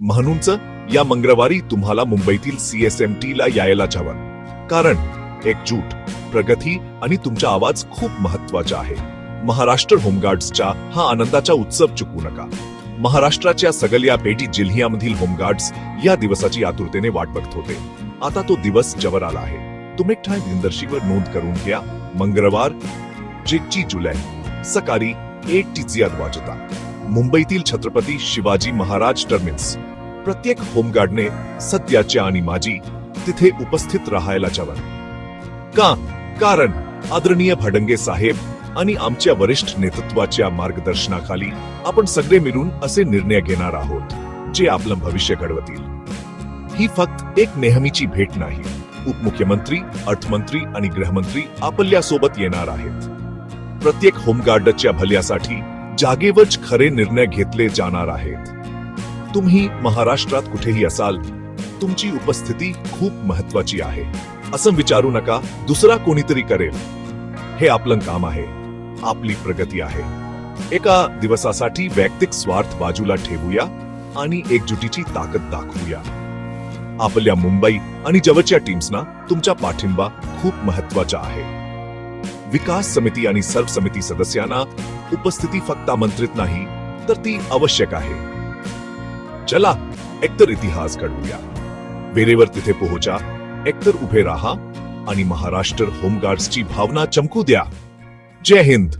म्हणूनच या मंगळवारी तुम्हाला मुंबईतील सीएसएमटी ला यायलाच हवं. कारण एकजूट प्रगती आणि तुमचा आवाज खूप महत्त्वाचा आहे. महाराष्ट्र होमगार्ड्सच्या हा आनंदाचा उत्सव चुकू नका. महाराष्ट्राच्या सगळ्या पेटी जिल्ह्यामधील होमगार्ड्स या दिवसाची आतुरतेने वाट बघत होते. आता तो दिवस जवळ आला आहे. तुम्ही ठाय दिनदर्शीवर नोंद करून घ्या. मंगळवार जेची जुलै सकाळी एक टी वाजता. मुंबईतील छत्रपती शिवाजी महाराज टर्मिन्स प्रत्येक होमगार्डने सध्याच्या आणि माझी तिथे उपस्थित राहायला हवं का? कारण आदरणीय भडंगे साहेब आणि आमच्या वरिष्ठ नेतृत्वाच्या मार्गदर्शनाखाली आपण सगळे मिळून असे निर्णय घेणार आहोत जे आपलं भविष्य घडवतील. ही फक्त एक नेहमीची भेट नाही. उपमुख्यमंत्री अर्थमंत्री आणि गृहमंत्री आपल्यासोबत येणार आहेत. प्रत्येक होमगार्डच्या भल्यासाठी जागेवरच खरे निर्णय घेतले जाणार आहेत. तुम्ही महाराष्ट्रात कुठेही असाल तुमची उपस्थिती खूप महत्वाची आहे. असं विचारू नका दुसरा कोणीतरी करेल. हे आपलं काम आहे. आपली प्रगती आहे. एका दिवसासाठी वैयक्तिक स्वार्थ बाजूला ठेवूया आणि एकजुटीची ताकद दाखवूया. आपल्या मुंबई आणि जवळच्या टीम्सना तुमचा पाठिंबा खूप महत्त्वाचा आहे. विकास समिती आणि सर्व समिती सदस्यांना उपस्थिती फक्त आमंत्रित नाही तर ती आवश्यक आहे. चला एकतर इतिहास घडवूया. वेळेवर तिथे पोहोचा एकतर उभे राहा आणि महाराष्ट्र होमगार्ड्सची भावना चमकू द्या. जय हिंद.